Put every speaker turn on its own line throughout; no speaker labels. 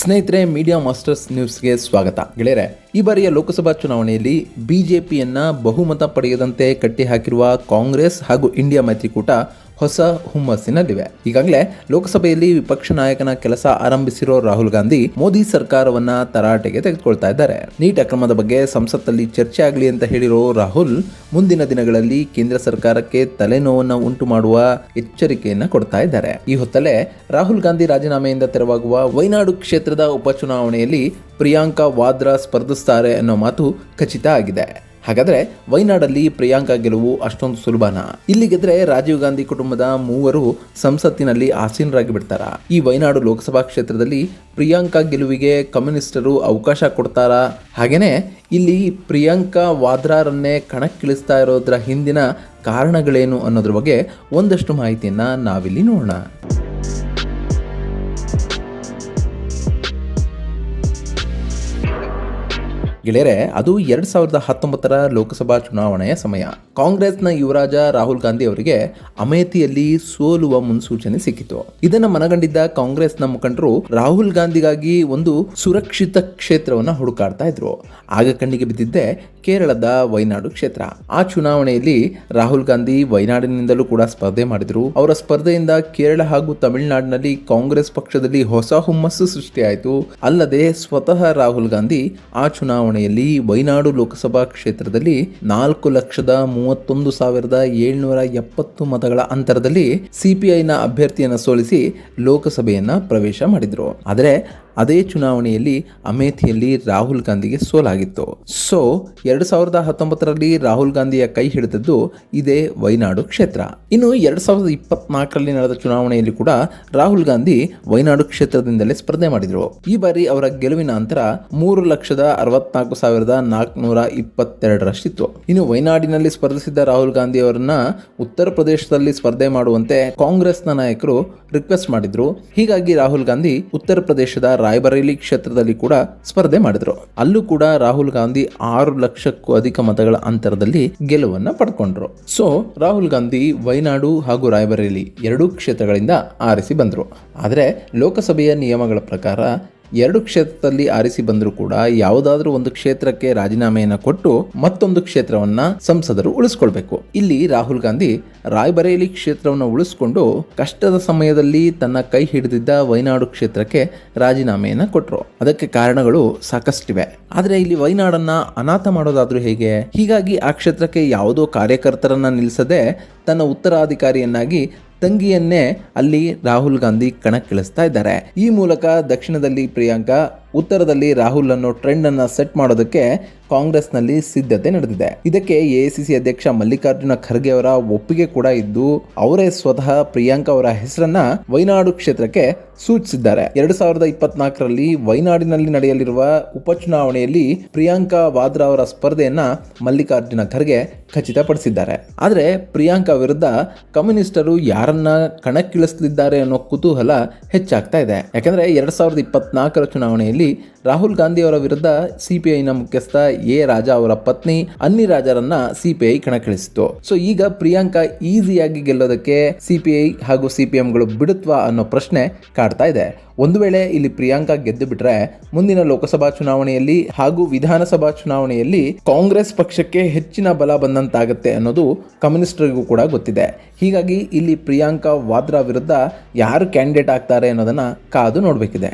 ಸ್ನೇಹಿತರೆ media masters ನ್ಯೂಸ್ಗೆ ಸ್ವಾಗತ. ಗೆಳೆಯರೆ, ಈ ಬಾರಿಯ ಲೋಕಸಭಾ ಚುನಾವಣೆಯಲ್ಲಿ ಬಿಜೆಪಿಯನ್ನ ಬಹುಮತ ಪಡೆಯದಂತೆ ಕಟ್ಟಿಹಾಕಿರುವ ಕಾಂಗ್ರೆಸ್ ಹಾಗೂ ಇಂಡಿಯಾ ಮೈತ್ರಿಕೂಟ ಹೊಸ ಹುಮ್ಮಸ್ಸಿನಲ್ಲಿವೆ. ಈಗಾಗಲೇ ಲೋಕಸಭೆಯಲ್ಲಿ ವಿಪಕ್ಷ ನಾಯಕನ ಕೆಲಸ ಆರಂಭಿಸಿರೋ ರಾಹುಲ್ ಗಾಂಧಿ ಮೋದಿ ಸರ್ಕಾರವನ್ನ ತರಾಟೆಗೆ ತೆಗೆದುಕೊಳ್ತಾ ಇದ್ದಾರೆ. ನೀಟ್ ಅಕ್ರಮದ ಬಗ್ಗೆ ಸಂಸತ್ತಲ್ಲಿ ಚರ್ಚೆ ಆಗಲಿ ಅಂತ ಹೇಳಿರೋ ರಾಹುಲ್ ಮುಂದಿನ ದಿನಗಳಲ್ಲಿ ಕೇಂದ್ರ ಸರ್ಕಾರಕ್ಕೆ ತಲೆನೋವನ್ನು ಉಂಟು ಮಾಡುವ ಎಚ್ಚರಿಕೆಯನ್ನ ಕೊಡ್ತಾ ಇದ್ದಾರೆ. ಈ ಹೊತ್ತಲೇ ರಾಹುಲ್ ಗಾಂಧಿ ರಾಜೀನಾಮೆಯಿಂದ ತೆರವಾಗುವ ವೈನಾಡು ಕ್ಷೇತ್ರದ ಉಪಚುನಾವಣೆಯಲ್ಲಿ ಪ್ರಿಯಾಂಕಾ ವಾದ್ರಾ ಸ್ಪರ್ಧಿಸ್ತಾರೆ ಅನ್ನೋ ಮಾತು ಖಚಿತ ಆಗಿದೆ. ಹಾಗಾದ್ರೆ ವೈನಾಡಲ್ಲಿ ಪ್ರಿಯಾಂಕಾ ಗೆಲುವು ಅಷ್ಟೊಂದು ಸುಲಭನಾ. ಇಲ್ಲಿ ಗೆದ್ರೆ ರಾಜೀವ್ ಗಾಂಧಿ ಕುಟುಂಬದ ಮೂವರು ಸಂಸತ್ತಿನಲ್ಲಿ ಆಸೀನರಾಗಿ ಬಿಡ್ತಾರ? ಈ ವೈನಾಡು ಲೋಕಸಭಾ ಕ್ಷೇತ್ರದಲ್ಲಿ ಪ್ರಿಯಾಂಕಾ ಗೆಲುವಿಗೆ ಕಮ್ಯುನಿಸ್ಟರು ಅವಕಾಶ ಕೊಡ್ತಾರ? ಹಾಗೇನೆ ಇಲ್ಲಿ ಪ್ರಿಯಾಂಕಾ ವಾದ್ರಾರನ್ನೇ ಕಣಕ್ಕಿಳಿಸ್ತಾ ಇರೋದ್ರ ಹಿಂದಿನ ಕಾರಣಗಳೇನು ಅನ್ನೋದ್ರ ಬಗ್ಗೆ ಒಂದಷ್ಟು ಮಾಹಿತಿಯನ್ನ ನಾವಿಲ್ಲಿ ನೋಡೋಣ. ಗೆಳೆಯರೆ, ಅದು ಎರಡ್ ಸಾವಿರದ ಹತ್ತೊಂಬತ್ತರ ಲೋಕಸಭಾ ಚುನಾವಣೆಯ ಸಮಯ. ಕಾಂಗ್ರೆಸ್ನ ಯುವರಾಜ ರಾಹುಲ್ ಗಾಂಧಿ ಅವರಿಗೆ ಅಮೇಥಿಯಲ್ಲಿ ಸೋಲುವ ಮುನ್ಸೂಚನೆ ಸಿಕ್ಕಿತು. ಇದನ್ನ ಮನಗಂಡಿದ್ದ ಕಾಂಗ್ರೆಸ್ನ ಮುಖಂಡರು ರಾಹುಲ್ ಗಾಂಧಿಗಾಗಿ ಒಂದು ಸುರಕ್ಷಿತ ಕ್ಷೇತ್ರವನ್ನ ಹುಡುಕಾಡ್ತಾ ಇದ್ರು. ಆಗ ಕಣ್ಣಿಗೆ ಬಿದ್ದಿದ್ದೆ ಕೇರಳದ ವೈನಾಡು ಕ್ಷೇತ್ರ. ಆ ಚುನಾವಣೆಯಲ್ಲಿ ರಾಹುಲ್ ಗಾಂಧಿ ವೈನಾಡಿನಿಂದಲೂ ಕೂಡ ಸ್ಪರ್ಧೆ ಮಾಡಿದ್ರು. ಅವರ ಸ್ಪರ್ಧೆಯಿಂದ ಕೇರಳ ಹಾಗೂ ತಮಿಳುನಾಡಿನಲ್ಲಿ ಕಾಂಗ್ರೆಸ್ ಪಕ್ಷದಲ್ಲಿ ಹೊಸ ಹುಮ್ಮಸ್ಸು ಸೃಷ್ಟಿಯಾಯಿತು. ಅಲ್ಲದೆ ಸ್ವತಃ ರಾಹುಲ್ ಗಾಂಧಿ ಆ ಚುನಾವಣೆಯಲ್ಲಿ ವೈನಾಡು ಲೋಕಸಭಾ ಕ್ಷೇತ್ರದಲ್ಲಿ ನಾಲ್ಕು ಲಕ್ಷದ ಮೂವತ್ತೊಂದು ಸಾವಿರದ ಏಳ್ನೂರ ಎಪ್ಪತ್ತು ಮತಗಳ ಅಂತರದಲ್ಲಿ ಸಿಪಿಐನ ಅಭ್ಯರ್ಥಿಯನ್ನು ಸೋಲಿಸಿ ಲೋಕಸಭೆಯನ್ನ ಪ್ರವೇಶ ಮಾಡಿದ್ರು. ಆದರೆ ಅದೇ ಚುನಾವಣೆಯಲ್ಲಿ ಅಮೇಥಿಯಲ್ಲಿ ರಾಹುಲ್ ಗಾಂಧಿಗೆ ಸೋಲಾಗಿತ್ತು. ಸೊ ಎರಡು ಸಾವಿರದ ಹತ್ತೊಂಬತ್ತರಲ್ಲಿ ರಾಹುಲ್ ಗಾಂಧಿಯ ಕೈ ಹಿಡಿದದ್ದು ಇದೇ ವೈನಾಡು ಕ್ಷೇತ್ರ. ಇನ್ನು ಎರಡು ಸಾವಿರದ ಇಪ್ಪತ್ನಾಲ್ಕರಲ್ಲಿ ನಡೆದ ಚುನಾವಣೆಯಲ್ಲಿ ಕೂಡ ರಾಹುಲ್ ಗಾಂಧಿ ವೈನಾಡು ಕ್ಷೇತ್ರದಿಂದಲೇ ಸ್ಪರ್ಧೆ ಮಾಡಿದ್ರು. ಈ ಬಾರಿ ಅವರ ಗೆಲುವಿನ ಅಂತರ ಮೂರು ಲಕ್ಷದ ಅರವತ್ನಾಲ್ಕು ಸಾವಿರದ ನಾಲ್ಕುನೂರ ಇಪ್ಪತ್ತೆರಡರಷ್ಟಿತ್ತು. ಇನ್ನು ವೈನಾಡಿನಲ್ಲಿ ಸ್ಪರ್ಧಿಸಿದ್ದ ರಾಹುಲ್ ಗಾಂಧಿ ಅವರನ್ನ ಉತ್ತರ ಪ್ರದೇಶದಲ್ಲಿ ಸ್ಪರ್ಧೆ ಮಾಡುವಂತೆ ಕಾಂಗ್ರೆಸ್ನ ನಾಯಕರು ರಿಕ್ವೆಸ್ಟ್ ಮಾಡಿದ್ರು. ಹೀಗಾಗಿ ರಾಹುಲ್ ಗಾಂಧಿ ಉತ್ತರ ಪ್ರದೇಶದ ರಾಯ್ಬರೇಲಿ ಕ್ಷೇತ್ರದಲ್ಲಿ ಕೂಡ ಸ್ಪರ್ಧೆ ಮಾಡಿದ್ರು. ಅಲ್ಲೂ ಕೂಡ ರಾಹುಲ್ ಗಾಂಧಿ ಆರು ಲಕ್ಷಕ್ಕೂ ಅಧಿಕ ಮತಗಳ ಅಂತರದಲ್ಲಿ ಗೆಲುವನ್ನ ಪಡ್ಕೊಂಡ್ರು. ಸೊ ರಾಹುಲ್ ಗಾಂಧಿ ವೈನಾಡು ಹಾಗೂ ರಾಯ್ಬರೇಲಿ ಎರಡೂ ಕ್ಷೇತ್ರಗಳಿಂದ ಆರಿಸಿ ಬಂದರು. ಆದರೆ ಲೋಕಸಭೆಯ ನಿಯಮಗಳ ಪ್ರಕಾರ ಎರಡು ಕ್ಷೇತ್ರದಲ್ಲಿ ಆರಿಸಿ ಬಂದರೂ ಕೂಡ ಯಾವುದಾದ್ರೂ ಒಂದು ಕ್ಷೇತ್ರಕ್ಕೆ ರಾಜೀನಾಮೆಯನ್ನು ಕೊಟ್ಟು ಮತ್ತೊಂದು ಕ್ಷೇತ್ರವನ್ನ ಸಂಸದರು ಉಳಿಸ್ಕೊಳ್ಬೇಕು. ಇಲ್ಲಿ ರಾಹುಲ್ ಗಾಂಧಿ ರಾಯ್ಬರೇಲಿ ಕ್ಷೇತ್ರವನ್ನು ಉಳಿಸ್ಕೊಂಡು ಕಷ್ಟದ ಸಮಯದಲ್ಲಿ ತನ್ನ ಕೈ ಹಿಡಿದಿದ್ದ ವೈನಾಡು ಕ್ಷೇತ್ರಕ್ಕೆ ರಾಜೀನಾಮೆಯನ್ನು ಕೊಟ್ಟರು ಅದಕ್ಕೆ ಕಾರಣಗಳು ಸಾಕಷ್ಟಿವೆ. ಆದರೆ ಇಲ್ಲಿ ವೈನಾಡನ್ನ ಅನಾಥ ಮಾಡೋದಾದ್ರೂ ಹೇಗೆ? ಹೀಗಾಗಿ ಆ ಕ್ಷೇತ್ರಕ್ಕೆ ಯಾವುದೋ ಕಾರ್ಯಕರ್ತರನ್ನ ನಿಲ್ಲಿಸದೆ ತನ್ನ ಉತ್ತರಾಧಿಕಾರಿಯನ್ನಾಗಿ ತಂಗಿಯನ್ನೇ ಅಲ್ಲಿ ರಾಹುಲ್ ಗಾಂಧಿ ಕಣಕ್ಕಿಳಿಸ್ತಾ ಇದ್ದಾರೆ. ಈ ಮೂಲಕ ದಕ್ಷಿಣದಲ್ಲಿ ಪ್ರಿಯಾಂಕಾ ಉತ್ತರದಲ್ಲಿ ರಾಹುಲ್ ಅನ್ನೋ ಟ್ರೆಂಡ್ ಅನ್ನ ಸೆಟ್ ಮಾಡೋದಕ್ಕೆ ಕಾಂಗ್ರೆಸ್ನಲ್ಲಿ ಸಿದ್ಧತೆ ನಡೆದಿದೆ. ಇದಕ್ಕೆ ಎಐಸಿಸಿ ಅಧ್ಯಕ್ಷ ಮಲ್ಲಿಕಾರ್ಜುನ ಖರ್ಗೆ ಅವರ ಒಪ್ಪಿಗೆ ಕೂಡ ಇದ್ದು, ಅವರೇ ಸ್ವತಃ ಪ್ರಿಯಾಂಕಾ ಅವರ ಹೆಸರನ್ನ ವೈನಾಡು ಕ್ಷೇತ್ರಕ್ಕೆ ಸೂಚಿಸಿದ್ದಾರೆ. ಎರಡ್ ಸಾವಿರದ ಇಪ್ಪತ್ನಾಲ್ಕರಲ್ಲಿ ವೈನಾಡಿನಲ್ಲಿ ನಡೆಯಲಿರುವ ಉಪಚುನಾವಣೆಯಲ್ಲಿ ಪ್ರಿಯಾಂಕಾ ವಾದ್ರಾ ಅವರ ಸ್ಪರ್ಧೆಯನ್ನ ಮಲ್ಲಿಕಾರ್ಜುನ ಖರ್ಗೆ ಖಚಿತಪಡಿಸಿದ್ದಾರೆ. ಆದರೆ ಪ್ರಿಯಾಂಕಾ ವಿರುದ್ಧ ಕಮ್ಯುನಿಸ್ಟರು ಯಾರನ್ನ ಕಣಕ್ಕಿಳಿಸಲಿದ್ದಾರೆ ಅನ್ನೋ ಕುತೂಹಲ ಹೆಚ್ಚಾಗ್ತಾ ಇದೆ. ಯಾಕಂದ್ರೆ ಎರಡ್ ಸಾವಿರದ ಇಪ್ಪತ್ನಾಲ್ಕರ ಚುನಾವಣೆಯಲ್ಲಿ ರಾಹುಲ್ ಗಾಂಧಿ ಅವರ ವಿರುದ್ಧ ಸಿಪಿಐನ ಮುಖ್ಯಸ್ಥ ಎ ರಾಜಾ ಅವರ ಪತ್ನಿ ಅನ್ನಿ ರಾಜರನ್ನ ಸಿಪಿಐ ಕಣಕ್ಕಿಳಿಸಿತು ಸೊ, ಈಗ ಪ್ರಿಯಾಂಕಾ ಈಸಿಯಾಗಿ ಗೆಲ್ಲೋದಕ್ಕೆ ಸಿಪಿಐ ಹಾಗೂ ಸಿಪಿಎಂಗಳು ಬಿಡುತ್ವಾ ಅನ್ನೋ ಪ್ರಶ್ನೆ ಕಾಡ್ತಾ ಇದೆ. ಒಂದು ವೇಳೆ ಇಲ್ಲಿ ಪ್ರಿಯಾಂಕಾ ಗೆದ್ದು ಬಿಟ್ರೆ ಮುಂದಿನ ಲೋಕಸಭಾ ಚುನಾವಣೆಯಲ್ಲಿ ಹಾಗೂ ವಿಧಾನಸಭಾ ಚುನಾವಣೆಯಲ್ಲಿ ಕಾಂಗ್ರೆಸ್ ಪಕ್ಷಕ್ಕೆ ಹೆಚ್ಚಿನ ಬಲ ಬಂದಂತಾಗುತ್ತೆ ಅನ್ನೋದು ಕಮ್ಯುನಿಸ್ಟರಿಗೂ ಕೂಡ ಗೊತ್ತಿದೆ. ಹೀಗಾಗಿ ಇಲ್ಲಿ ಪ್ರಿಯಾಂಕಾ ವಾದ್ರಾ ವಿರುದ್ಧ ಯಾರು ಕ್ಯಾಂಡಿಡೇಟ್ ಆಗ್ತಾರೆ ಅನ್ನೋದನ್ನ ಕಾದು ನೋಡಬೇಕಿದೆ.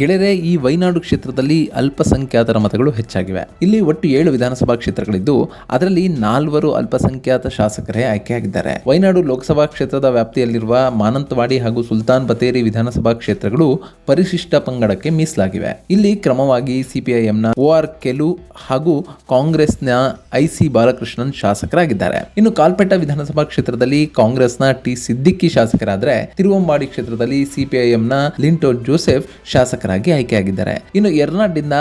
ಗೆಳೆಯರೆ, ಈ ವೈನಾಡು ಕ್ಷೇತ್ರದಲ್ಲಿ ಅಲ್ಪಸಂಖ್ಯಾತರ ಮತಗಳು ಹೆಚ್ಚಾಗಿವೆ. ಇಲ್ಲಿ ಒಟ್ಟು ಏಳು ವಿಧಾನಸಭಾ ಕ್ಷೇತ್ರಗಳಿದ್ದು, ಅದರಲ್ಲಿ ನಾಲ್ವರು ಅಲ್ಪಸಂಖ್ಯಾತ ಶಾಸಕರೇ ಆಯ್ಕೆಯಾಗಿದ್ದಾರೆ. ವೈನಾಡು ಲೋಕಸಭಾ ಕ್ಷೇತ್ರದ ವ್ಯಾಪ್ತಿಯಲ್ಲಿರುವ ಮಾನಂತವಾಡಿ ಹಾಗೂ ಸುಲ್ತಾನ್ ಬತೇರಿ ವಿಧಾನಸಭಾ ಕ್ಷೇತ್ರಗಳು ಪರಿಶಿಷ್ಟ ಪಂಗಡಕ್ಕೆ ಮೀಸಲಾಗಿವೆ. ಇಲ್ಲಿ ಕ್ರಮವಾಗಿ ಸಿಪಿಐಎಂನ ಓ ಆರ್ ಕೆಲು ಹಾಗೂ ಕಾಂಗ್ರೆಸ್ನ ಐಸಿ ಬಾಲಕೃಷ್ಣನ್ ಶಾಸಕರಾಗಿದ್ದಾರೆ. ಇನ್ನು ಕಾಲ್ಪೆಟ್ಟ ವಿಧಾನಸಭಾ ಕ್ಷೇತ್ರದಲ್ಲಿ ಕಾಂಗ್ರೆಸ್ನ ಟಿ ಸಿದ್ದಿಕ್ಕಿ ಶಾಸಕರಾದರೆ, ತಿರುವಂಬಾಡಿ ಕ್ಷೇತ್ರದಲ್ಲಿ ಸಿಪಿಐಎಂನ ಲಿಂಟೋ ಜೋಸೆಫ್ ಶಾಸಕರಾಗಿ ಆಯ್ಕೆಯಾಗಿದ್ದಾರೆ. ಇನ್ನು ಯರ್ನಾಡ್ನಿಂದ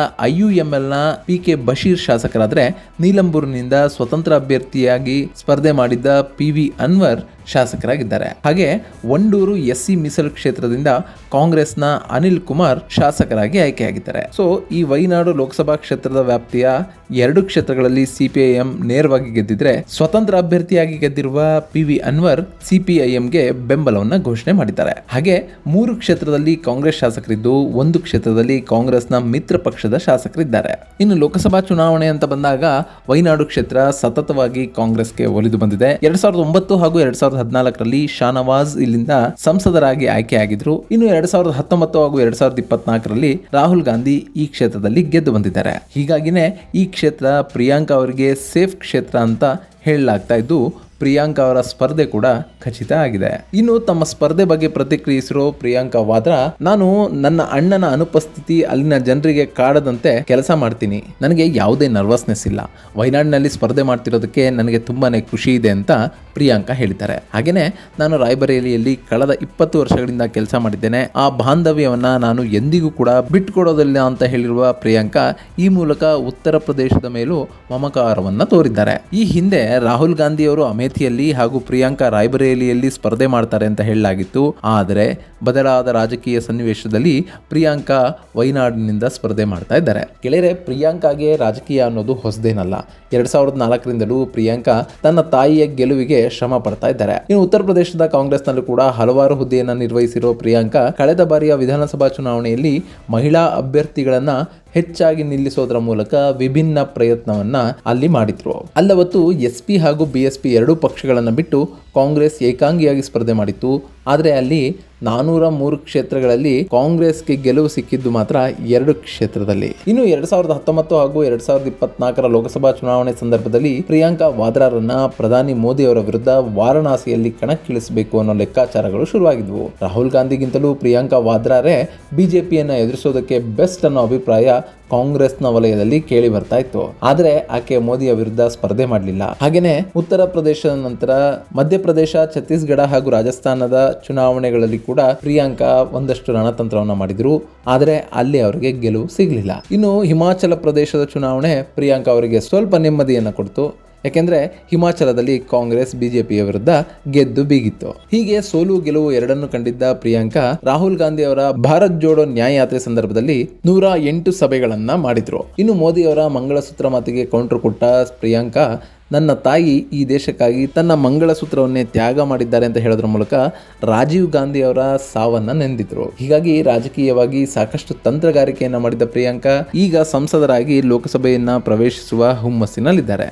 ನ ಪಿ ಕೆ ಬಶೀರ್ ಶಾಸಕರಾದ್ರೆ ನೀಲಂಬೂರಿನಿಂದ ಸ್ವತಂತ್ರ ಅಭ್ಯರ್ಥಿಯಾಗಿ ಸ್ಪರ್ಧೆ ಮಾಡಿದ್ದ ಪಿ ವಿ ಅನ್ವರ್ ಶಾಸಕರಾಗಿದ್ದಾರೆ. ಹಾಗೆ ವಂಡೂರು ಎಸ್ ಸಿ ಮೀಸಲು ಕ್ಷೇತ್ರದಿಂದ ಕಾಂಗ್ರೆಸ್ನ ಅನಿಲ್ ಕುಮಾರ್ ಶಾಸಕರಾಗಿ ಆಯ್ಕೆಯಾಗಿದ್ದಾರೆ. ಸೊ, ಈ ವೈನಾಡು ಲೋಕಸಭಾ ಕ್ಷೇತ್ರದ ವ್ಯಾಪ್ತಿಯ ಎರಡು ಕ್ಷೇತ್ರಗಳಲ್ಲಿ ಸಿಪಿಐಎಂ ನೇರವಾಗಿ ಗೆದ್ದಿದ್ರೆ ಸ್ವತಂತ್ರ ಅಭ್ಯರ್ಥಿಯಾಗಿ ಗೆದ್ದಿರುವ ಪಿ ವಿ ಅನ್ವರ್ ಸಿಪಿಐಎಂಗೆ ಬೆಂಬಲವನ್ನ ಘೋಷಣೆ ಮಾಡಿದ್ದಾರೆ. ಹಾಗೆ ಮೂರು ಕ್ಷೇತ್ರದಲ್ಲಿ ಕಾಂಗ್ರೆಸ್ ಶಾಸಕರಿದ್ದು ಒಂದು ಕ್ಷೇತ್ರದಲ್ಲಿ ಕಾಂಗ್ರೆಸ್ನ ಮಿತ್ರ ಪಕ್ಷದ ಶಾಸಕರಿದ್ದಾರೆ. ಇನ್ನು ಲೋಕಸಭಾ ಚುನಾವಣೆ ಅಂತ ಬಂದಾಗ ವೈನಾಡು ಕ್ಷೇತ್ರ ಸತತವಾಗಿ ಕಾಂಗ್ರೆಸ್ಗೆ ಒಲಿದು ಬಂದಿದೆ. ಎರಡ್ ಸಾವಿರದ ಒಂಬತ್ತು ಹಾಗೂ ಎರಡ್ ಸಾವಿರದ ಹದಿನಾಲ್ಕರಲ್ಲಿ ಶಾನವಾಜ್ ಇಲ್ಲಿಂದ ಸಂಸದರಾಗಿ ಆಯ್ಕೆಯಾಗಿದ್ರು ಇನ್ನು ಎರಡ್ ಸಾವಿರದ ಹತ್ತೊಂಬತ್ತು ಹಾಗೂ ಎರಡ್ ಸಾವಿರದ ಇಪ್ಪತ್ನಾಲ್ಕರಲ್ಲಿ ರಾಹುಲ್ ಗಾಂಧಿ ಈ ಕ್ಷೇತ್ರದಲ್ಲಿ ಗೆದ್ದು ಬಂದಿದ್ದಾರೆ. ಹೀಗಾಗಿನೇ ಈ ಕ್ಷೇತ್ರ ಪ್ರಿಯಾಂಕಾ ಅವರಿಗೆ ಸೇಫ್ ಕ್ಷೇತ್ರ ಅಂತ ಹೇಳಲಾಗ್ತಾ ಇದ್ದು ಪ್ರಿಯಾಂಕಾ ಅವರ ಸ್ಪರ್ಧೆ ಕೂಡ ಖಚಿತ ಆಗಿದೆ. ಇನ್ನು ತಮ್ಮ ಸ್ಪರ್ಧೆ ಬಗ್ಗೆ ಪ್ರತಿಕ್ರಿಯಿಸಿರೋ ಪ್ರಿಯಾಂಕಾ ವಾದ್ರಾ, ನಾನು ನನ್ನ ಅಣ್ಣನ ಅನುಪಸ್ಥಿತಿ ಅಲ್ಲಿನ ಜನರಿಗೆ ಕಾಡದಂತೆ ಕೆಲಸ ಮಾಡ್ತೀನಿ. ನನಗೆ ಯಾವುದೇ ನರ್ವಸ್ನೆಸ್ ಇಲ್ಲ. ವಯನಾಡಿನಲ್ಲಿ ಸ್ಪರ್ಧೆ ಮಾಡ್ತಿರೋದಕ್ಕೆ ನನಗೆ ತುಂಬಾನೇ ಖುಷಿ ಇದೆ ಅಂತ ಪ್ರಿಯಾಂಕಾ ಹೇಳಿದ್ದಾರೆ. ಹಾಗೇನೆ ನಾನು ರಾಯಬರೇಲಿಯಲ್ಲಿ ಕಳೆದ ಇಪ್ಪತ್ತು ವರ್ಷಗಳಿಂದ ಕೆಲಸ ಮಾಡಿದ್ದೇನೆ. ಆ ಬಾಂಧವ್ಯವನ್ನ ನಾನು ಎಂದಿಗೂ ಕೂಡ ಬಿಟ್ಕೊಡೋದಿಲ್ಲ ಅಂತ ಹೇಳಿರುವ ಪ್ರಿಯಾಂಕಾ ಈ ಮೂಲಕ ಉತ್ತರ ಪ್ರದೇಶದ ಮೇಲೂ ಮಮಕಾರವನ್ನ ತೋರಿದ್ದಾರೆ. ಈ ಹಿಂದೆ ರಾಹುಲ್ ಗಾಂಧಿ ಅವರು ಅಮೇಥಿಯಲ್ಲಿ ಹಾಗೂ ಪ್ರಿಯಾಂಕಾ ರಾಯ್ಬರೇಲಿಯಲ್ಲಿ ಸ್ಪರ್ಧೆ ಮಾಡ್ತಾರೆ ಅಂತ ಹೇಳಲಾಗಿತ್ತು. ಆದರೆ ಬದಲಾದ ರಾಜಕೀಯ ಸನ್ನಿವೇಶದಲ್ಲಿ ಪ್ರಿಯಾಂಕಾ ವೈನಾಡಿನಿಂದ ಸ್ಪರ್ಧೆ ಮಾಡ್ತಾ ಇದ್ದಾರೆ. ಗೆಳೆಯರೆ, ಪ್ರಿಯಾಂಕಾಗೆ ರಾಜಕೀಯ ಅನ್ನೋದು ಹೊಸದೇನಲ್ಲ. ಎರಡ್ ಸಾವಿರದ ನಾಲ್ಕರಿಂದಲೂ ಪ್ರಿಯಾಂಕಾ ತನ್ನ ತಾಯಿಯ ಗೆಲುವಿಗೆ ಶ್ರಮ ಪಡ್ತಾ ಇದ್ದಾರೆ. ಇನ್ನು ಉತ್ತರ ಪ್ರದೇಶದ ಕಾಂಗ್ರೆಸ್ನಲ್ಲೂ ಕೂಡ ಹಲವಾರು ಹುದ್ದೆಯನ್ನು ನಿರ್ವಹಿಸಿರುವ ಪ್ರಿಯಾಂಕಾ, ಕಳೆದ ಬಾರಿಯ ವಿಧಾನಸಭಾ ಚುನಾವಣೆಯಲ್ಲಿ ಮಹಿಳಾ ಅಭ್ಯರ್ಥಿಗಳನ್ನ ಹೆಚ್ಚಾಗಿ ನಿಲ್ಲಿಸೋದರ ಮೂಲಕ ವಿಭಿನ್ನ ಪ್ರಯತ್ನವನ್ನ ಅಲ್ಲಿ ಮಾಡಿದ್ರು. ಅಲ್ಲವತ್ತು ಎಸ್ ಪಿ ಹಾಗೂ ಬಿ ಎಸ್ ಪಿ ಎರಡೂ ಪಕ್ಷಗಳನ್ನು ಬಿಟ್ಟು ಕಾಂಗ್ರೆಸ್ ಏಕಾಂಗಿಯಾಗಿ ಸ್ಪರ್ಧೆ ಮಾಡಿತ್ತು. ಆದರೆ ಅಲ್ಲಿ ನಾನೂರ ಮೂರು ಕ್ಷೇತ್ರಗಳಲ್ಲಿ ಕಾಂಗ್ರೆಸ್ಗೆ ಗೆಲುವು ಸಿಕ್ಕಿದ್ದು ಮಾತ್ರ ಎರಡು ಕ್ಷೇತ್ರದಲ್ಲಿ. ಇನ್ನು ಎರಡ್ ಸಾವಿರದ ಹತ್ತೊಂಬತ್ತು ಹಾಗೂ ಎರಡ್ ಸಾವಿರದ ಇಪ್ಪತ್ನಾಲ್ಕರ ಲೋಕಸಭಾ ಚುನಾವಣೆ ಸಂದರ್ಭದಲ್ಲಿ ಪ್ರಿಯಾಂಕಾ ವಾದ್ರಾರನ್ನ ಪ್ರಧಾನಿ ಮೋದಿ ಅವರ ವಿರುದ್ಧ ವಾರಣಾಸಿಯಲ್ಲಿ ಕಣಕ್ಕಿಳಿಸಬೇಕು ಅನ್ನೋ ಲೆಕ್ಕಾಚಾರಗಳು ಶುರುವಾಗಿದ್ವು. ರಾಹುಲ್ ಗಾಂಧಿಗಿಂತಲೂ ಪ್ರಿಯಾಂಕಾ ವಾದ್ರಾರೇ ಬಿಜೆಪಿಯನ್ನ ಎದುರಿಸೋದಕ್ಕೆ ಬೆಸ್ಟ್ ಅನ್ನೋ ಅಭಿಪ್ರಾಯ ಕಾಂಗ್ರೆಸ್ನ ವಲಯದಲ್ಲಿ ಕೇಳಿ ಬರ್ತಾ ಇತ್ತು. ಆದರೆ ಆಕೆ ಮೋದಿಯ ವಿರುದ್ಧ ಸ್ಪರ್ಧೆ ಮಾಡಲಿಲ್ಲ. ಹಾಗೇನೆ ಉತ್ತರ ಪ್ರದೇಶದ ನಂತರ ಮಧ್ಯಪ್ರದೇಶ ಛತ್ತೀಸ್ಗಢ ಹಾಗೂ ರಾಜಸ್ಥಾನದ ಚುನಾವಣೆಗಳಲ್ಲಿ ಕೂಡ ಪ್ರಿಯಾಂಕಾ ಒಂದಷ್ಟು ರಣತಂತ್ರವನ್ನು ಮಾಡಿದ್ರು. ಆದರೆ ಅಲ್ಲಿ ಅವರಿಗೆ ಗೆಲುವು ಸಿಗಲಿಲ್ಲ. ಇನ್ನು ಹಿಮಾಚಲ ಪ್ರದೇಶದ ಚುನಾವಣೆ ಪ್ರಿಯಾಂಕಾ ಅವರಿಗೆ ಸ್ವಲ್ಪ ನೆಮ್ಮದಿಯನ್ನು ಕೊಡ್ತು. ಯಾಕೆಂದ್ರೆ ಹಿಮಾಚಲದಲ್ಲಿ ಕಾಂಗ್ರೆಸ್, ಬಿಜೆಪಿಯ ವಿರುದ್ಧ ಗೆದ್ದು ಬೀಗಿತ್ತು. ಹೀಗೆ ಸೋಲು ಗೆಲುವು ಎರಡನ್ನು ಕಂಡಿದ್ದ ಪ್ರಿಯಾಂಕಾ, ರಾಹುಲ್ ಗಾಂಧಿ ಅವರ ಭಾರತ್ ಜೋಡೋ ನ್ಯಾಯಯಾತ್ರೆ ಸಂದರ್ಭದಲ್ಲಿ ನೂರ ಎಂಟು ಸಭೆಗಳನ್ನ ಮಾಡಿದ್ರು. ಇನ್ನು ಮೋದಿ ಅವರ ಮಂಗಳಸೂತ್ರ ಮಾತಿಗೆ ಕೌಂಟರ್ ಕೊಟ್ಟ ಪ್ರಿಯಾಂಕಾ, ನನ್ನ ತಾಯಿ ಈ ದೇಶಕ್ಕಾಗಿ ತನ್ನ ಮಂಗಳಸೂತ್ರವನ್ನೇ ತ್ಯಾಗ ಮಾಡಿದ್ದಾರೆ ಅಂತ ಹೇಳೋದ್ರ ಮೂಲಕ ರಾಜೀವ್ ಗಾಂಧಿ ಅವರ ಸಾವನ್ನ ನೆಂದಿದ್ರು. ಹೀಗಾಗಿ ರಾಜಕೀಯವಾಗಿ ಸಾಕಷ್ಟು ತಂತ್ರಗಾರಿಕೆಯನ್ನ ಮಾಡಿದ ಪ್ರಿಯಾಂಕಾ ಈಗ ಸಂಸದರಾಗಿ ಲೋಕಸಭೆಯನ್ನ ಪ್ರವೇಶಿಸುವ ಹುಮ್ಮಸ್ಸಿನಲ್ಲಿದ್ದಾರೆ.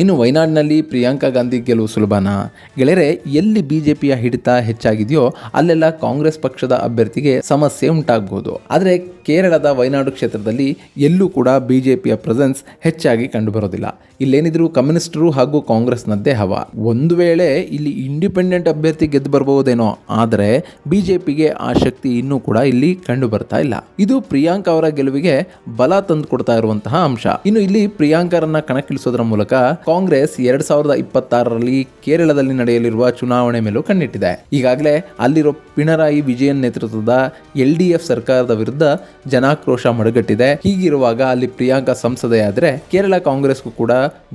ಇನ್ನು ವಯನಾಡಿನಲ್ಲಿ ಪ್ರಿಯಾಂಕಾ ಗಾಂಧಿ ಗೆಲುವು ಸುಲಭನಾ? ಗೆಳೆಯರೆ, ಎಲ್ಲಿ ಬಿಜೆಪಿಯ ಹಿಡಿತ ಹೆಚ್ಚಾಗಿದೆಯೋ ಅಲ್ಲೆಲ್ಲ ಕಾಂಗ್ರೆಸ್ ಪಕ್ಷದ ಅಭ್ಯರ್ಥಿಗೆ ಸಮಸ್ಯೆ ಉಂಟಾಗಬಹುದು ಆದರೆ ಕೇರಳದ ವಯನಾಡು ಕ್ಷೇತ್ರದಲ್ಲಿ ಎಲ್ಲೂ ಕೂಡ ಬಿಜೆಪಿಯ ಪ್ರೆಸೆನ್ಸ್ ಹೆಚ್ಚಾಗಿ ಕಂಡುಬರೋದಿಲ್ಲ. ಇಲ್ಲೇನಿದ್ರು ಕಮ್ಯುನಿಸ್ಟರು ಹಾಗೂ ಕಾಂಗ್ರೆಸ್ನದ್ದೇ ಹವ. ಒಂದು ವೇಳೆ ಇಲ್ಲಿ ಇಂಡಿಪೆಂಡೆಂಟ್ ಅಭ್ಯರ್ಥಿ ಗೆದ್ದು ಬರಬಹುದೇನೋ ಆದರೆ ಬಿಜೆಪಿಗೆ ಆ ಶಕ್ತಿ ಇನ್ನೂ ಕೂಡ ಇಲ್ಲಿ ಕಂಡು ಬರ್ತಾ ಇಲ್ಲ. ಇದು ಪ್ರಿಯಾಂಕಾ ಅವರ ಗೆಲುವಿಗೆ ಬಲ ತಂದು ಕೊಡ್ತಾ ಇರುವಂತಹ ಅಂಶ. ಇನ್ನು ಇಲ್ಲಿ ಪ್ರಿಯಾಂಕರನ್ನ ಕಣಕ್ಕಿಳಿಸೋದ್ರ ಮೂಲಕ ಕಾಂಗ್ರೆಸ್ ಎರಡ್ ಸಾವಿರದ ಇಪ್ಪತ್ತಾರರಲ್ಲಿ ಕೇರಳದಲ್ಲಿ ನಡೆಯಲಿರುವ ಚುನಾವಣೆ ಮೇಲೂ ಕಣ್ಣಿಟ್ಟಿದೆ. ಈಗಾಗಲೇ ಅಲ್ಲಿರೋ ಪಿಣರಾಯಿ ವಿಜಯನ್ ನೇತೃತ್ವದ ಎಲ್ ಡಿ ಎಫ್ ಸರ್ಕಾರದ ವಿರುದ್ಧ ಜನಾಕ್ರೋಶ ಮಡುಗಟ್ಟಿದೆ. ಹೀಗಿರುವಾಗ ಅಲ್ಲಿ ಪ್ರಿಯಾಂಕಾ ಸಂಸದೆಯಾದ್ರೆ ಕೇರಳ ಕಾಂಗ್ರೆಸ್ಗೂ ಕೂಡ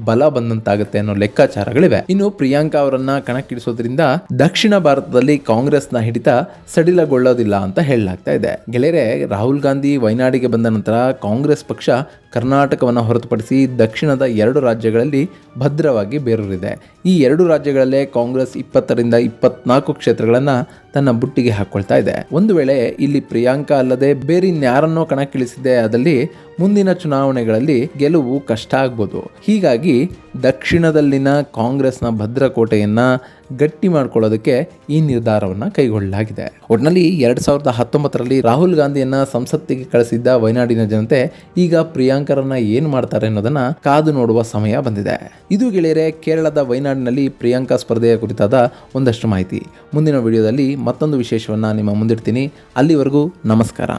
ಬಲ ಬಂದಂತಾಗುತ್ತೆ ಅನ್ನೋ ಲೆಕ್ಕಾಚಾರಗಳಿವೆ. ಇನ್ನು ಪ್ರಿಯಾಂಕಾ ಅವರನ್ನ ಕಣಕ್ಕಿಳಿಸೋದ್ರಿಂದ ದಕ್ಷಿಣ ಭಾರತದಲ್ಲಿ ಕಾಂಗ್ರೆಸ್ನ ಹಿಡಿತ ಸಡಿಲಗೊಳ್ಳೋದಿಲ್ಲ ಅಂತ ಹೇಳಲಾಗ್ತಾ ಇದೆ. ಗೆಳೆಯರೆ, ರಾಹುಲ್ ಗಾಂಧಿ ವಯನಾಡಿಗೆ ಬಂದ ನಂತರ ಕಾಂಗ್ರೆಸ್ ಪಕ್ಷ ಕರ್ನಾಟಕವನ್ನು ಹೊರತುಪಡಿಸಿ ದಕ್ಷಿಣದ ಎರಡು ರಾಜ್ಯಗಳಲ್ಲಿ ಭದ್ರವಾಗಿ ಬೇರೂರಿದೆ. ಈ ಎರಡು ರಾಜ್ಯಗಳಲ್ಲೇ ಕಾಂಗ್ರೆಸ್ ಇಪ್ಪತ್ತರಿಂದ ಇಪ್ಪತ್ನಾಲ್ಕು ಕ್ಷೇತ್ರಗಳನ್ನು ತನ್ನ ಬುಟ್ಟಿಗೆ ಹಾಕ್ಕೊಳ್ತಾ ಇದೆ. ಒಂದು ವೇಳೆ ಇಲ್ಲಿ ಪ್ರಿಯಾಂಕಾ ಅಲ್ಲದೆ ಬೇರಿನ್ಯಾರನ್ನೋ ಕಣಕ್ಕಿಳಿಸಿದೆ ಅದಲ್ಲಿ ಮುಂದಿನ ಚುನಾವಣೆಗಳಲ್ಲಿ ಗೆಲುವು ಕಷ್ಟ ಆಗ್ಬೋದು. ಹೀಗಾಗಿ ದಕ್ಷಿಣದಲ್ಲಿನ ಕಾಂಗ್ರೆಸ್ನ ಭದ್ರಕೋಟೆಯನ್ನ ಗಟ್ಟಿ ಮಾಡ್ಕೊಳ್ಳೋದಕ್ಕೆ ಈ ನಿರ್ಧಾರವನ್ನು ಕೈಗೊಳ್ಳಲಾಗಿದೆ. ಒಟ್ನಲ್ಲಿ ಎರಡ್ ಸಾವಿರದ ಹತ್ತೊಂಬತ್ತರಲ್ಲಿ ರಾಹುಲ್ ಗಾಂಧಿಯನ್ನ ಸಂಸತ್ತಿಗೆ ಕಳಿಸಿದ್ದ ವಯನಾಡಿನ ಜನತೆ ಈಗ ಪ್ರಿಯಾಂಕರನ್ನ ಏನು ಮಾಡ್ತಾರೆ ಅನ್ನೋದನ್ನ ಕಾದು ನೋಡುವ ಸಮಯ ಬಂದಿದೆ. ಇದು ಗೆಳೆಯರೆ, ಕೇರಳದ ವಯನಾಡಿನಲ್ಲಿ ಪ್ರಿಯಾಂಕಾ ಸ್ಪರ್ಧೆಯ ಕುರಿತಾದ ಒಂದಷ್ಟು ಮಾಹಿತಿ. ಮುಂದಿನ ವಿಡಿಯೋದಲ್ಲಿ ಮತ್ತೊಂದು ವಿಶೇಷವನ್ನ ನಿಮ್ಮ ಮುಂದಿಡ್ತೀನಿ. ಅಲ್ಲಿವರೆಗೂ ನಮಸ್ಕಾರ.